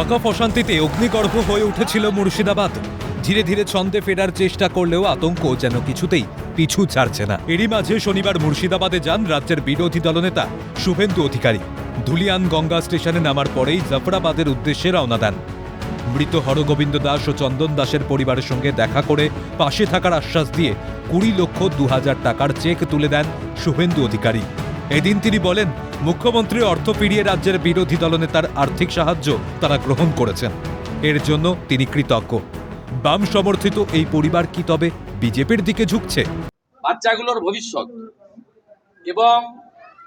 ওয়াকফ অশান্তিতে অগ্নিগর্ভ হয়ে উঠেছিল মুর্শিদাবাদ। ধীরে ধীরে ছন্দে ফেরার চেষ্টা করলেও আতঙ্ক যেন কিছুতেই পিছু ছাড়ছে না। এরই মাঝে শনিবার মুর্শিদাবাদে যান রাজ্যের বিরোধী দলনেতা শুভেন্দু অধিকারী। ধুলিয়ান গঙ্গা স্টেশনে নামার পরেই জাফরাবাদের উদ্দেশ্যে রওনা দেন। মৃত হরগোবিন্দ দাস ও চন্দন দাসের পরিবারের সঙ্গে দেখা করে পাশে থাকার আশ্বাস দিয়ে কুড়ি লক্ষ দু হাজার টাকার চেক তুলে দেন শুভেন্দু অধিকারী। এদিন তিনি বলেন, মুখ্যমন্ত্রী অর্থ ফিরিয়ে রাজ্যের বিরোধী দলনেতার আর্থিক সাহায্য তারা গ্রহণ করেছেন। এর জন্য তিনি কৃতজ্ঞ। বাম সমর্থিত এই পরিবার কি তবে বিজেপির দিকে ঝুঁকছে? বাচ্চাগুলোর ভবিষ্যৎ এবং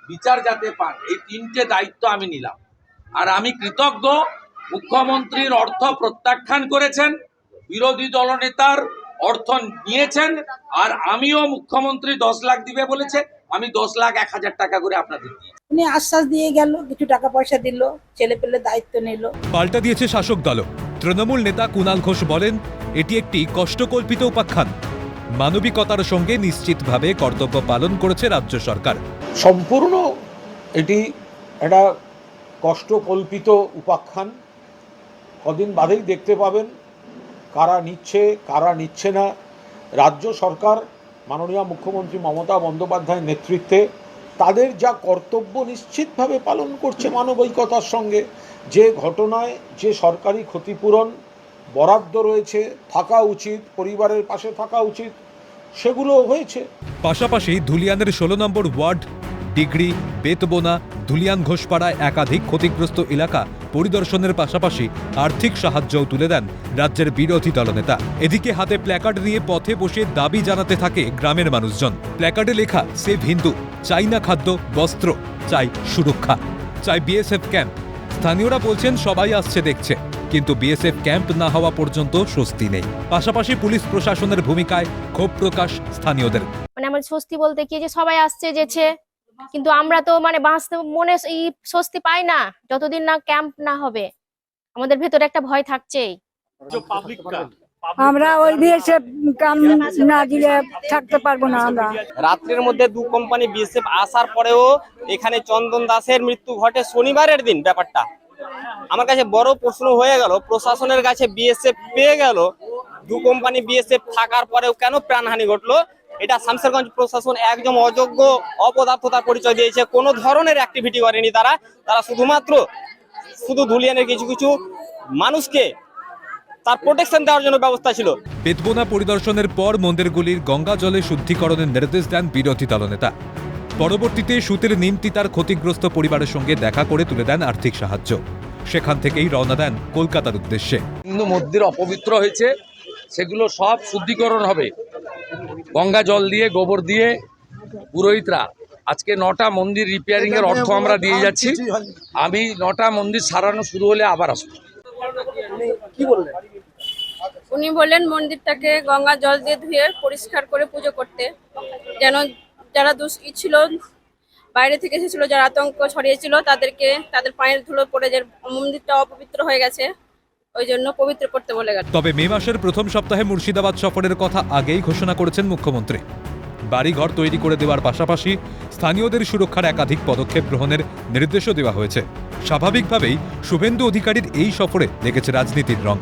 বিচার যাতে পান, এই তিনটে দায়িত্ব আমি নিলাম। আর আমি কৃতজ্ঞ, মুখ্যমন্ত্রীর অর্থ প্রত্যাখ্যান করেছেন, বিরোধী দলনেতার অর্থ নিয়েছেন, আর আমিও মুখ্যমন্ত্রী দশ লাখ দিবে বলেছে। আমি দশ লাখ এক হাজার টাকা করে আপনাদের উনি আশ্বাস দিয়ে গেল কিছু টাকা পয়সা দিল ছেলে পেলে দায়িত্ব নিল। পাল্টা দিয়েছে শাসক দল তৃণমূল নেতা কুণাল ঘোষ বলেন এটি একটি কষ্টকল্পিত উপাখ্যান। মানবিকতার সঙ্গে নিশ্চিতভাবে কর্তব্য পালন করেছে রাজ্য সরকার। সম্পূর্ণ এটি একটা কষ্টকল্পিত উপাখ্যান। কদিন বাদেই দেখতে পাবেন কারা নিচ্ছে কারা নিচ্ছে না। রাজ্য সরকার মাননীয় মুখ্যমন্ত্রী মমতা বন্দ্যোপাধ্যায়ের নেতৃত্বে তাদের যা কর্তব্য নিশ্চিতভাবে পালন করছে মানবিকতার সঙ্গে, যে ঘটনায় যে সরকারি ক্ষতিপূরণ বরাদ্দ রয়েছে, থাকা উচিত, পরিবারের পাশে থাকা উচিত সেগুলো হয়েছে। পাশাপাশি ধুলিয়ানের ষোলো নম্বর ওয়ার্ড ডিগ্রি বেতবোনা, ধুলিয়ান ঘোষপাড়ায় একাধিক ক্ষতিগ্রস্ত এলাকা পরিদর্শনের পাশাপাশি আর্থিক সাহায্যও তুলে দেন রাজ্যের বিরোধী দলনেতা। এদিকে হাতে প্ল্যাকার্ড নিয়ে পথে বসে দাবি জানাতে থাকে গ্রামের মানুষজন। প্ল্যাকার্ডে লেখা, সেভ হিন্দু, চাই না খাদ্য, বস্ত্র, চাই সুরক্ষা, চাই বিএসএফ ক্যাম্প। স্থানীয়রা বলছেন, সবাই আসছে, দেখছে। কিন্তু বিএসএফ ক্যাম্প না হওয়া পর্যন্ত স্বস্তি নেই। পাশাপাশি পুলিশ প্রশাসনের ভূমিকায় ক্ষোভ প্রকাশ স্থানীয়দের। মানে আমার স্বস্তি বলতে কি, যে সবাই আসছে, যেছে। কিন্তু আমরা তো মানে বাঁচতে মনে স্বস্তি পাই না। যতদিন না ক্যাম্প না হবে আমাদের ভেতরে একটা ভয় থাকছেই। আমরা ওই দিয়ে কাম না দিলে থাকতে পারব না আমরা। রাত্রের মধ্যে দু কোম্পানি বিএসএফ আসার পরেও এখানে চন্দন দাসের মৃত্যু ঘটে শনিবারের দিন ব্যাপারটা। আমার কাছে বড় প্রশ্ন হয়ে গেল প্রশাসনের কাছে বিএসএফ পেয়ে গেল দু কোম্পানি বিএসএফ থাকার পরেও কেন প্রাণহানি ঘটলো? এটা শামসেরগঞ্জ প্রশাসন একদম অযোগ্য অপদার্থতার পরিচয় দিয়েছে। কোনো ধরনের অ্যাক্টিভিটি করেনি তারা। তারা শুধুমাত্র শুধু ধুলিয়ানের কিছু কিছু মানুষকে তার প্রোটেকশন দেওয়ার জন্য ব্যবস্থা ছিল। বেতবোনা পরিদর্শনের পর মন্দিরগুলির গঙ্গা জলে শুদ্ধিকরণের নির্দেশ দেন বিরোধী দলনেতা। পরবর্তীতে সুতের নিমতিতার ক্ষতিগ্রস্ত পরিবারের সঙ্গে দেখা করে তুলে দেন আর্থিক সাহায্য। সেখান থেকেই রওনা দেন কলকাতার উদ্দেশ্যে। হিন্দু মন্দির অপবিত্র হয়েছে সেগুলো সব শুদ্ধিকরণ হবে। গঙ্গা জল দিয়ে গোবর দিয়ে পুরোহিতরা। আজকে নটা মন্দির রিপেয়ারিং এর অর্থ আমরা দিয়ে যাচ্ছি। আমি নটা মন্দির সারানো শুরু হলে আবার আসব। উনি বললেন? মন্দিরটাকে গঙ্গা জল দিয়ে ধুয়ে পরিষ্কার করে পুজো করতে। যেন যারা দুষ ই ছিল বাইরে থেকে এসেছিল যারা আতঙ্ক ছড়িয়েছিল তাদেরকে তাদের পায়ের ধুলো পড়ে যে মন্দিরটা অপবিত্র হয়ে গেছে। ওই জন্য পবিত্র করতে বলে গেল। তবে মে মাসের প্রথম সপ্তাহে মুর্শিদাবাদ সফরের কথা আগেই ঘোষণা করেছেন মুখ্যমন্ত্রী। বাড়িঘর তৈরি করে দেওয়ার পাশাপাশি স্থানীয়দের সুরক্ষার একাধিক পদক্ষেপ গ্রহণের নির্দেশও দেওয়া হয়েছে। স্বাভাবিকভাবেই শুভেন্দু অধিকারীর এই সফরে লেগেছে রাজনীতির রং।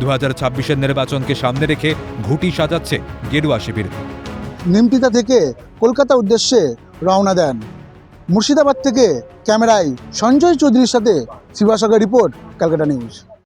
দু হাজার ছাব্বিশের নির্বাচনকে সামনে রেখে ঘুটি সাজাচ্ছে গেরুয়া শিবির। নিমতিতা থেকে কলকাতা উদ্দেশ্যে রওনা দেন। মুর্শিদাবাদ থেকে ক্যামেরায় সঞ্জয় চৌধুরীর সাথে শিবাসাগর রিপোর্ট ক্যালকাটা নিউজ।